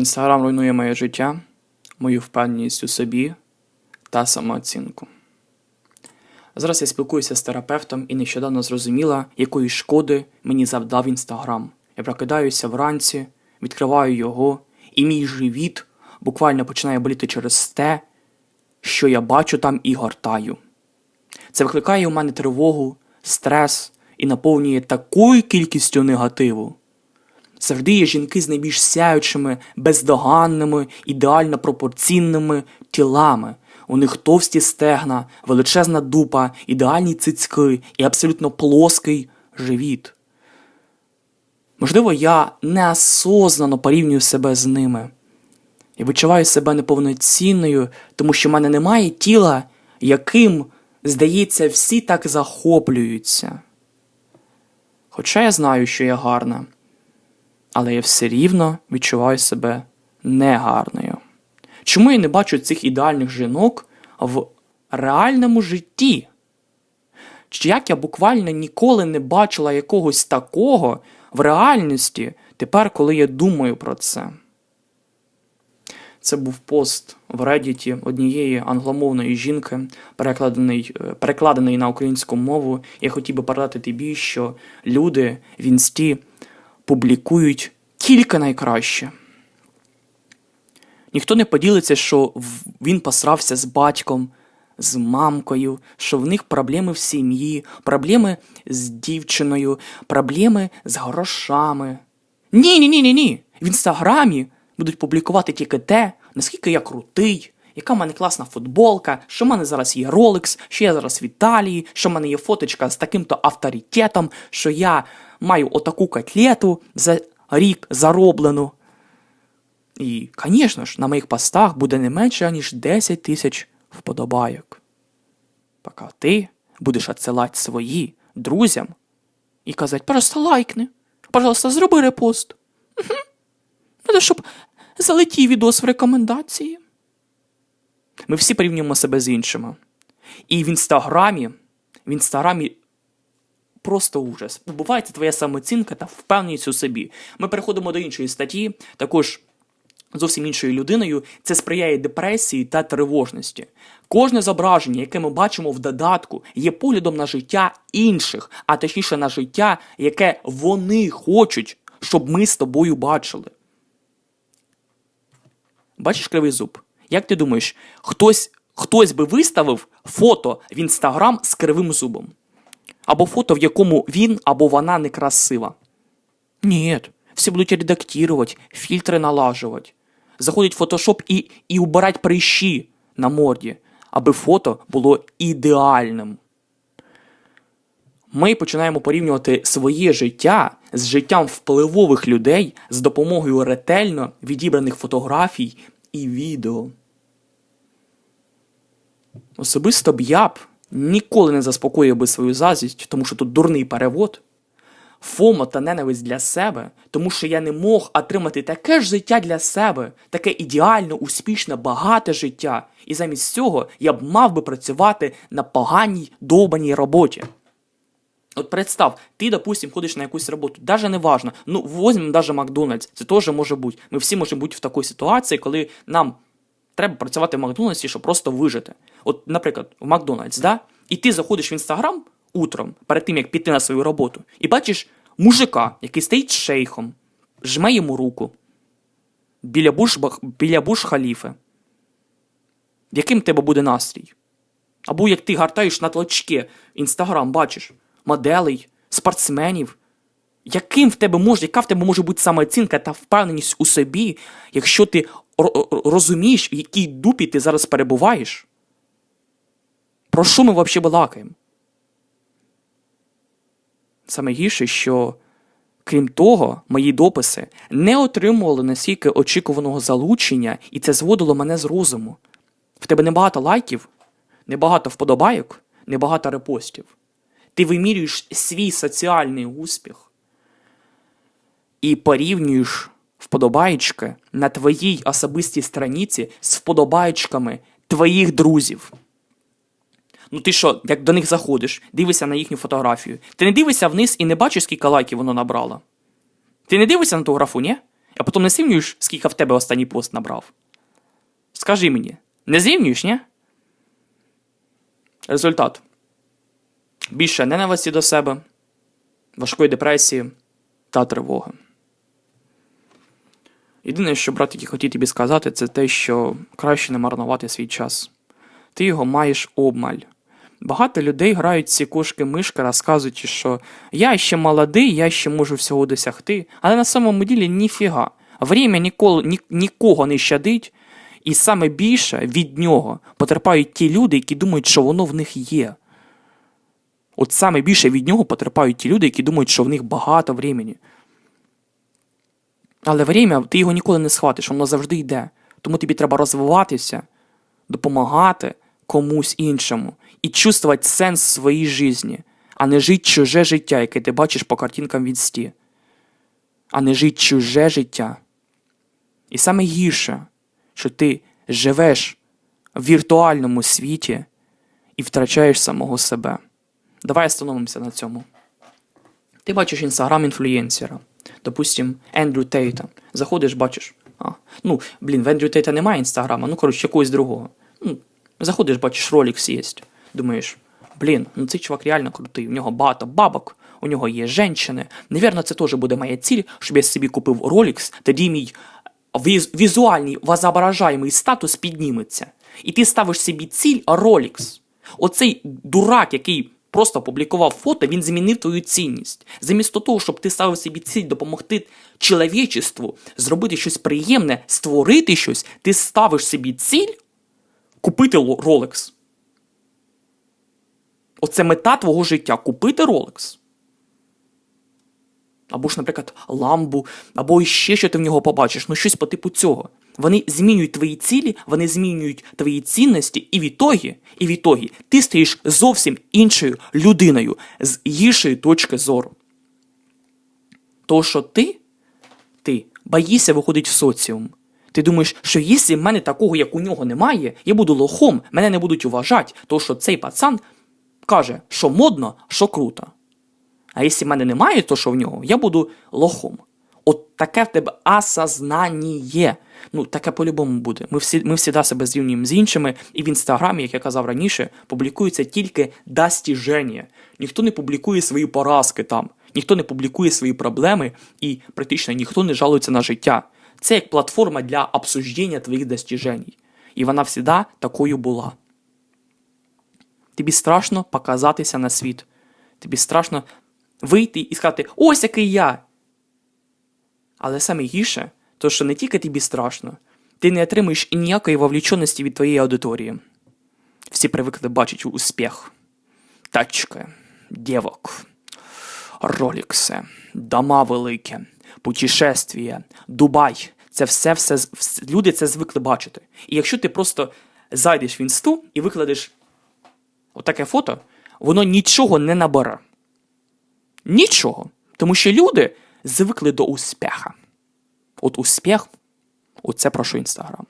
Інстаграм руйнує моє життя, мою впевненість у собі та самооцінку. Зараз я спілкуюся з терапевтом і нещодавно зрозуміла, якої шкоди мені завдав інстаграм. Я прокидаюся вранці, відкриваю його, і мій живіт буквально починає боліти через те, що я бачу там і гортаю. Це викликає у мене тривогу, стрес і наповнює такою кількістю негативу. Завжди є жінки з найбільш сяючими, бездоганними, ідеально пропорційними тілами. У них товсті стегна, величезна дупа, ідеальні цицьки і абсолютно плоский живіт. Можливо, я неосознано порівнюю себе з ними. Я відчуваю себе неповноцінною, тому що в мене немає тіла, яким, здається, всі так захоплюються. Хоча я знаю, що я гарна, але я все рівно відчуваю себе негарною. Чому я не бачу цих ідеальних жінок в реальному житті? Чи як я буквально ніколи не бачила якогось такого в реальності, тепер, коли я думаю про це? Це був пост в Reddit однієї англомовної жінки, перекладений, е, перекладений на українську мову. Я хотів би передати тобі, що люди в інсті публікують тільки найкраще. Ніхто не поділиться, що він посрався з батьком, з мамкою, що в них проблеми в сім'ї, проблеми з дівчиною, проблеми з грошами. Ні, ні, ні, ні, ні. В інстаграмі будуть публікувати тільки те, наскільки я крутий, яка в мене класна футболка, що в мене зараз є Rolex, що я зараз в Італії, що в мене є фоточка з таким-то авторитетом, що я маю отаку котлету за рік зароблену. І, звісно ж, на моїх постах буде не менше, ніж 10 тисяч вподобайок. Поки ти будеш відсилати свої друзям і казати, пожалуйста, лайкни, пожалуйста, зроби репост. Угу. Треба, щоб залетів відос в рекомендації. Ми всі порівнюємо себе з іншими. І в інстаграмі, в інстаграмі просто ужас. Побувається твоя самооцінка та впевненість у собі. Ми переходимо до іншої статті, також зовсім іншою людиною. Це сприяє депресії та тривожності. Кожне зображення, яке ми бачимо в додатку, є поглядом на життя інших, а точніше на життя, яке вони хочуть, щоб ми з тобою бачили. Бачиш кривий зуб? Як ти думаєш, хтось, хтось би виставив фото в інстаграм з кривим зубом? Або фото, в якому він або вона некрасива? Ні, всі будуть редактувати, фільтри налажувати. Заходить в фотошоп і, і убирать прищі на морді, аби фото було ідеальним. Ми починаємо порівнювати своє життя з життям впливових людей з допомогою ретельно відібраних фотографій і відео. Особисто б я б ніколи не заспокоїв би свою зазість, тому що тут дурний перевод. Фомо та ненависть для себе, тому що я не мог отримати таке ж життя для себе, таке ідеально, успішне, багате життя. І замість цього я б мав би працювати на поганій довбаній роботі. От представ, ти, допустим, ходиш на якусь роботу, даже не важно. Ну, возьмемо даже Макдональдс, це теж може бути. Ми всі можемо бути в такій ситуації, коли нам треба працювати в Макдональдсі, щоб просто вижити. От, наприклад, в Макдональдс, да? і ти заходиш в інстаграм утром, перед тим як піти на свою роботу, і бачиш мужика, який стоїть шейхом, жме йому руку біля буш, біля буш халіфи. Яким тебе буде настрій? Або як ти гартаєш на толчки інстаграм, бачиш моделей, спортсменів. Яким в тебе може, яка в тебе може бути самооцінка та впевненість у собі, якщо ти ро- ро- розумієш, в якій дупі ти зараз перебуваєш? Про що ми взагалі балакаємо? Саме гірше, що, крім того, мої дописи не отримували настільки очікуваного залучення, і це зводило мене з розуму. В тебе небагато лайків, небагато вподобайок, небагато репостів. Ти вимірюєш свій соціальний успіх і порівнюєш вподобаєчки на твоїй особистій страниці з вподобаєчками твоїх друзів. Ну ти що, як до них заходиш, дивишся на їхню фотографію. Ти не дивишся вниз і не бачиш, скільки лайків воно набрало. Ти не дивишся на ту графу, ні? А потім не зрівнюєш, скільки в тебе останній пост набрав. Скажи мені, не зрівнюєш, ні? Результат. Більше ненависті до себе, важкої депресії та тривоги. Єдине, що братики хотів тобі сказати, це те, що краще не марнувати свій час. Ти його маєш обмаль. Багато людей грають ці кошки-мишки, розказуючи, що я ще молодий, я ще можу всього досягти, але на самому ділі ніфіга. Время ніколи, ні, нікого не щадить, і саме більше від нього потерпають ті люди, які думають, що воно в них є. От саме більше від нього потерпають ті люди, які думають, що в них багато времени. Але время, ти його ніколи не схватиш, воно завжди йде. Тому тобі треба розвиватися, допомагати комусь іншому і чувствувати сенс своїй житті, а не жити чуже життя, яке ти бачиш по картинкам від сті. А не жити чуже життя. І саме гірше, що ти живеш в віртуальному світі і втрачаєш самого себе. Давай остановимося на цьому. Ти бачиш інстаграм інфлюєнсера, допустим, Ендрю Тейта. Заходиш, бачиш. А, ну, блін, в Ендрю Тейта немає інстаграма, ну, коротше, якогось другого. Ну, заходиш, бачиш, Rolex є. Думаєш, блін, ну цей чувак реально крутий, у нього багато бабок, у нього є жінки. Навірно, це теж буде моя ціль, щоб я собі купив Rolex, тоді мій віз- візуальний возображаємий статус підніметься. І ти ставиш собі ціль Rolex. Оцей дурак, який просто опублікував фото, він змінив твою цінність. Замість того, щоб ти ставив собі ціль допомогти чоловічеству, зробити щось приємне, створити щось, ти ставиш собі ціль купити Rolex. Оце мета твого життя купити Rolex. Або ж, наприклад, ламбу, або ще що ти в нього побачиш, ну щось по типу цього. Вони змінюють твої цілі, вони змінюють твої цінності, і відтоді, і відтоді ти стаєш зовсім іншою людиною з гіршої точки зору. То, що ти, ти боїшся виходить в соціум. Ти думаєш, що якщо в мене такого, як у нього немає, я буду лохом, мене не будуть уважати, то що цей пацан каже, що модно, що круто. А якщо в мене немає то, що в нього, я буду лохом. От таке в тебе осознання. Ну, таке по-любому буде. Ми всі ми всіда себе зрівнюємо з іншими, і в інстаграмі, як я казав раніше, публікуються тільки достіження. Ніхто не публікує свої поразки там, ніхто не публікує свої проблеми, і практично ніхто не жалується на життя. Це як платформа для обсуждення твоїх достіжень. І вона всіда такою була. Тобі страшно показатися на світ. Тобі страшно вийти і сказати: ось який я. Але саме гірше, то що не тільки тобі страшно, ти не отримуєш і ніякої вовліченості від твоєї аудиторії. Всі привикли бачити успіх. Тачки, дівок, ролікси, дома великі, путешествія, Дубай. Це все, все вс- люди це звикли бачити. І якщо ти просто зайдеш в інсту і викладеш отаке фото, воно нічого не набере. Нічого. Тому що люди звикли до успіха. От успіх оце про що Інстаграм.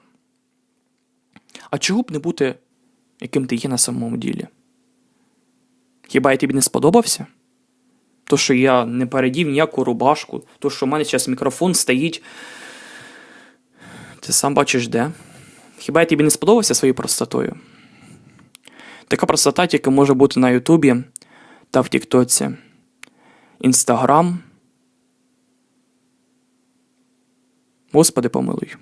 А чого б не бути, яким ти є на самому ділі? Хіба я тобі не сподобався? То, що я не передів ніяку рубашку, то, що в мене зараз мікрофон стоїть. Ти сам бачиш де. Хіба я тобі не сподобався своєю простотою? Така простота тільки може бути на Ютубі та в Тіктоці. Інстаграм. Господи помилуй.